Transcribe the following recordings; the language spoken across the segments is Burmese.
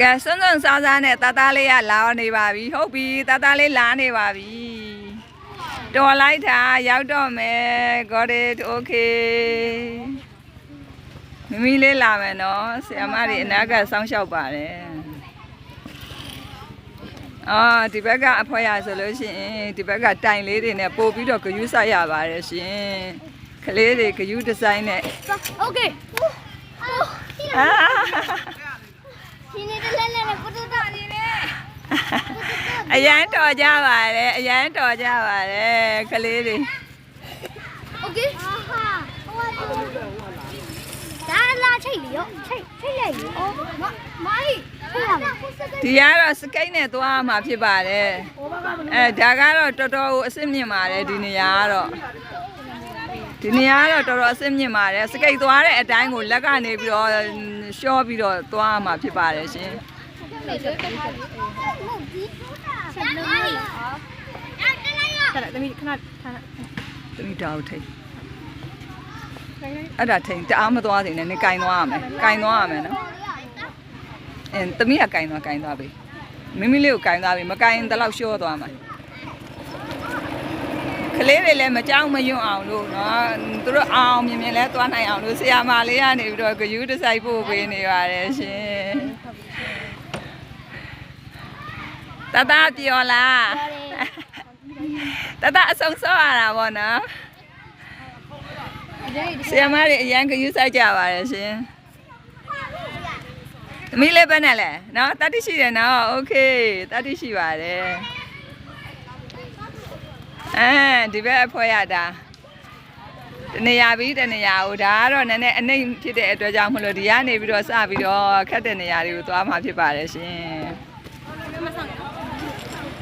ကဲစွန်းစွန်းစားစားနဲ့တသားလေးကလာနေပါပြီဟုတ်ပြီတသားလေးလာနေပါပြီတော်လိုက်တာရောက်တော့မယ် got it okay မမီလေးလာမယ်နော်ဆရာမတွေအနာကစောင့်ရှောက်ပါတယ်အာဒီဘက်ကအဖွဲရဆိုလို့ရှိရင်ဒီဘက်ကတိုင်လေးတွေနဲ့ပို့ပြီးတော့ဂယူးဆိုက်ရပါတယ်ရှင်ကလေးတွေဂယူးဒီဇိုင်းနဲ့ okay အာ အရန်တော်ကြပါလေအရန်တော်ကြပါလေကလေးတွေ Okay ဒါလာချိတ်လေရောချိတ်ချိတ်လိုက်ရောမမဟိချိတ်ရမယ်ဒီကတော့စကိတ်နဲ့သွားမှာဖြစ်ပါတယ်အဲဒါကတော့တော်တော်ကိုအစ်စ်မြင့်ပါတယ်ဒီနေရာကတော့ဒီနေရာကတော့တော်တော်အစ်စ်မြင့်ပါတယ်စကိတ်သွားတဲ့အတိုင်းကိုလက်ကနေပြီးတော့ရှော့ပြီးတော့သွားမှာဖြစ်ပါတယ်ရှင် တလဲရောခဏတမီးခဏခဏတမိတောက်ထိတ်အဲ့ဒါထိန်တအားမသွားသေးနဲ့နေကင်သွားရမယ်ကင်သွားရမယ်နော်အင်းတမိကကင်သွားကင်သွားပြီမိမိလေးကိုကင်သွားပြီမကင်တလောက်ရှော့သွားမှာကလေးတွေလည်းမကြောက်မယွန့်အောင်လို့နော်သူတို့အောင်မြင်မြင်လဲသွားနိုင်အောင်လို့ဆရာမလေးကနေပြီးတော့ဂယူးတစ်ဆိုင်ပို့ပေးနေပါတယ်ရှင်တတပြောလား တတအဆုံးစောရတာပေါ့နော်ဆရာမတွေအရန်ဂယူးဆိုင်ကြပါတယ်ရှင်သမီးလေးပဲနဲ့လဲနော်တတိရှိတယ်နော်โอเคတတိရှိပါတယ်အဲဒီဘက်အဖွဲရတာတနေရာပြီးတနေရာဟိုဒါကတော့နည်းနည်းအနှိမ့်ဖြစ်တဲ့အတွက်ကြောင့်မလို့ဒီကနေပြီးတော့စပြီးတော့ခက်တဲ့နေရာတွေကိုသွားမှာဖြစ်ပါတယ်ရှင်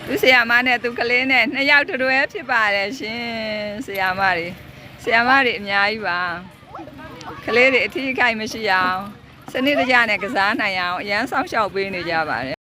သူဆရာမနဲ့သူကလေးနဲ့နှစ်ယောက်တူတူပဲဖြစ်ပါတယ်ရှင်ဆရာမတွေဆရာမတွေအများကြီးပါကလေးတွေအထီးအခိုက်မရှိအောင်စနစ်တကျနဲ့ကစားနိုင်အောင်အရန်စောင့်ရှောက်ပေးနေကြပါတယ်